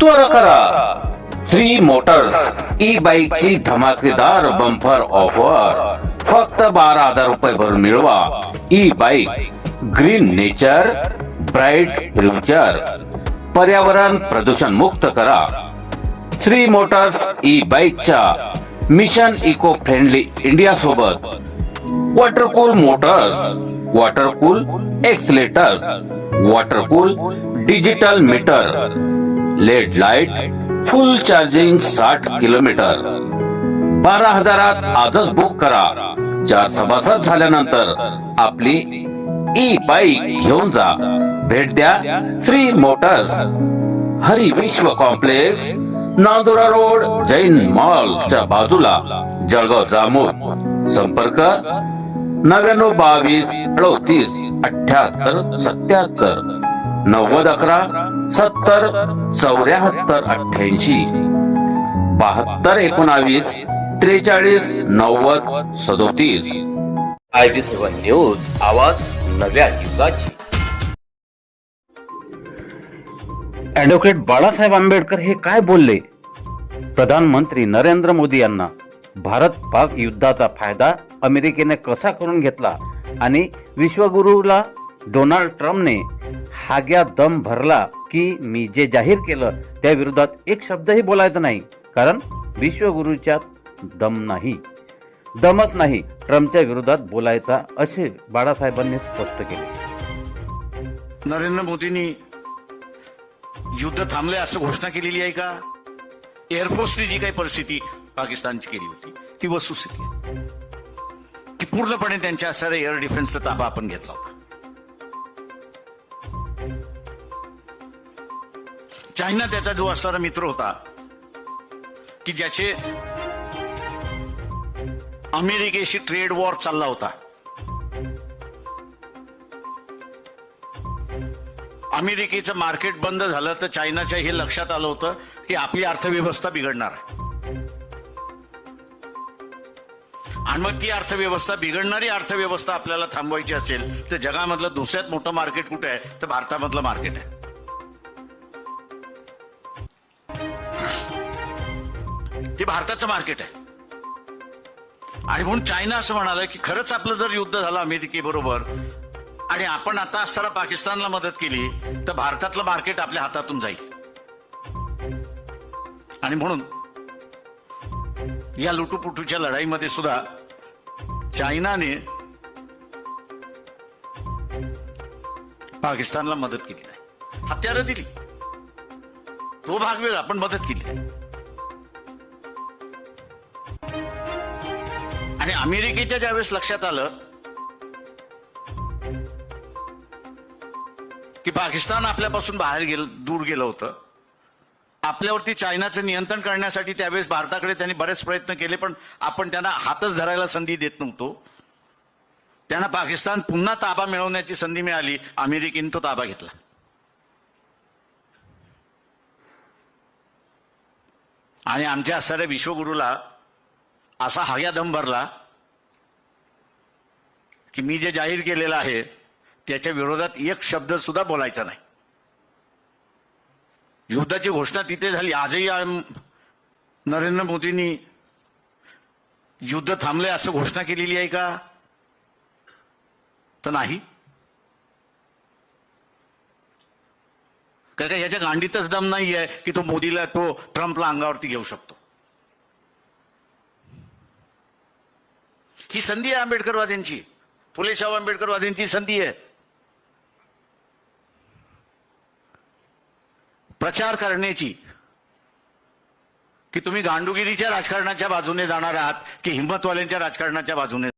त्वर करा. Shri motors E बाईकची धमाकेदार बंपर ऑफर फक्त बारा हजार रुपये भरून मिळवा. E bike green nature bright future पर्यावरण प्रदूषण मुक्त करा. श्री मोटर्स ई बाईकच्या मिशन इको फ्रेंडली इंडिया सोबत. Water cool motors water cool accelerators water cool digital meter LED light full charging साठ किलोमीटर बारा हजारात आजच बुक करा. चार सभासद झाल्यानंतर आपली ई बाईक घेऊन जा. भेट द्या Shri motors Hari Vishwa complex Nandura road Jain मॉलच्या बाजूला. जळगाव जामोद. संपर्क नव्याण्णव बावीस अडतीस अठ्याहत्तर सत्याहत्तर. नव्वद अकरा सत्तर चौऱ्याहत्तर अठ्ठ्याऐंशी. बहात्तर एकोणावीस त्रेचाळीस नव्वद सदोतीस. आय टी सेवन न्यूज आवाज नव्या युगाची. ऍडव्होकेट बाळासाहेब आंबेडकर हे काय बोलले? प्रधानमंत्री नरेंद्र मोदी यांना भारत पाक युद्धाचा फायदा अमेरिकेने कसा करून घेतला? आणि विश्वगुरूला डोनाल्ड ट्रम्पने हाग्या दम भरला की मी जे जाहीर केलं त्या विरोधात एक शब्दही बोलायचा नाही. कारण विश्वगुरूच्या दम नाही. दमच नाही. ट्रम्पच्या विरोधात बोलायचा असे बाळासाहेबांनी स्पष्ट केले. नरेंद्र मोदींनी युद्ध थांबले असं घोषणा केलेली आहे का? एअरफोर्सने जी काही परिस्थिती पाकिस्तानची केली होती ती वस्तुस्थिती आहे. की पूर्णपणे त्यांच्या असणाऱ्या एअर डिफेन्सचा ताबा आपण घेतला होता. चायना त्याचा जो असणारा मित्र होता की ज्याचे अमेरिकेशी ट्रेड वॉर चालला होता. अमेरिकेचं मार्केट बंद झालं तर चायनाच्या हे लक्षात आलं होतं की आपली अर्थव्यवस्था बिघडणार आहे. आणि मग ती अर्थव्यवस्था बिघडणारी अर्थव्यवस्था आपल्याला थांबवायची असेल तर जगामधलं दुसऱ्यात मोठं मार्केट कुठे आहे? तर भारतामधलं मार्केट आहे. ते भारताचं मार्केट आहे. आणि म्हणून चायना असं म्हणालं की खरंच आपलं जर युद्ध झालं अमेरिकेबरोबर आणि आपण आता असताना पाकिस्तानला मदत केली तर भारतातलं मार्केट आपल्या हातातून जाईल. आणि म्हणून या लुटूपुटूच्या लढाईमध्ये सुद्धा चायनाने पाकिस्तानला मदत केली नाही. हत्यारं दिली. तो भाग वेळ आपण मदत केली नाही. आणि अमेरिकेच्या ज्यावेळेस लक्षात आलं की पाकिस्तान आपल्यापासून बाहेर गेलं दूर गेलं होतं. आपल्यावरती चायनाचं नियंत्रण करण्यासाठी त्यावेळेस भारताकडे त्यांनी बरेच प्रयत्न केले पण आपण त्यांना हातच धरायला संधी देत नव्हतो. त्यांना पाकिस्तान पुन्हा ताबा मिळवण्याची संधी मिळाली अमेरिकेने तो ताबा घेतला. आणि आमच्या असणाऱ्या विश्वगुरूला असा हव्या दम भरला की मी जे जाहीर केलेलं आहे त्याच्या विरोधात एक शब्द सुद्धा बोलायचा नाही. युद्धाची घोषणा तिथे झाली. आजही नरेंद्र मोदींनी युद्ध थांबले असं घोषणा केलेली आहे का? तर नाही. कारण का याच्या गांडीतच दम नाही आहे की तो मोदीला तो ट्रम्पला अंगावरती घेऊ शकतो. ही संधी आहे आंबेडकरवाद्यांची. फुले शाहू संधी आहे. प्रचार करण्याची. की तुम्ही गांडुगिरीच्या राजकारणाच्या बाजूने जाणार आहात की हिंमतवाल्यांच्या राजकारणाच्या बाजूने